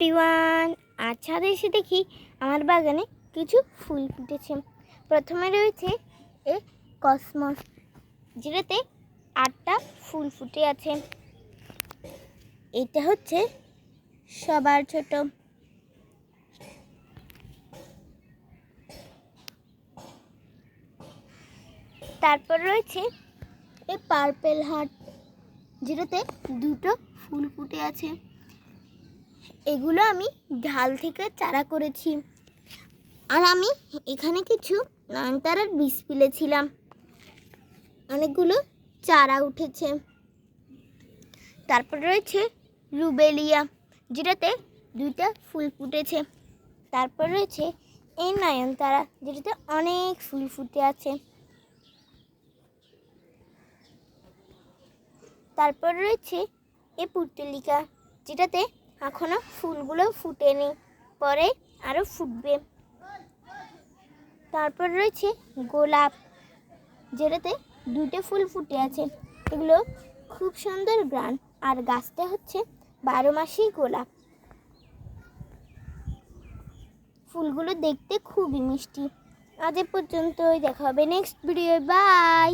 টিওয়ান আজ ছাদে এসে দেখি আমার বাগানে কিছু ফুল ফুটেছে। প্রথমে রয়েছে এ কসমস, যেটাতে আটটা ফুল ফুটে আছে। এটা হচ্ছে সবার ছোট। তারপর রয়েছে এ পার্পেল হার্ট যেটাতে দুটো ফুল ফুটে আছে। এগুলো আমি ঢাল থেকে চারা করেছি। আর আমি এখানে কিছু নয়নতারার বীজ ফেলেছিলাম। অনেকগুলো চারা উঠেছে। তারপর রয়েছে রুবেলিয়া, যেটাতে দুইটা ফুল ফুটেছে। তারপর রয়েছে এই নয়নতারা, যেটাতে অনেক ফুল ফুটে আছে। তারপর রয়েছে এ পুর্তলিকা যেটাতে এখনও ফুলগুলো ফুটেনি, পরে আরও ফুটবে। তারপর রয়েছে গোলাপ, যেটাতে দুটো ফুল ফুটে আছে। এগুলো খুব সুন্দর গ্রান, আর গাছটা হচ্ছে বারো মাসেই গোলাপ। ফুলগুলো দেখতে খুবই মিষ্টি। আজ পর্যন্তই, দেখা হবে নেক্সট ভিডিও বাই!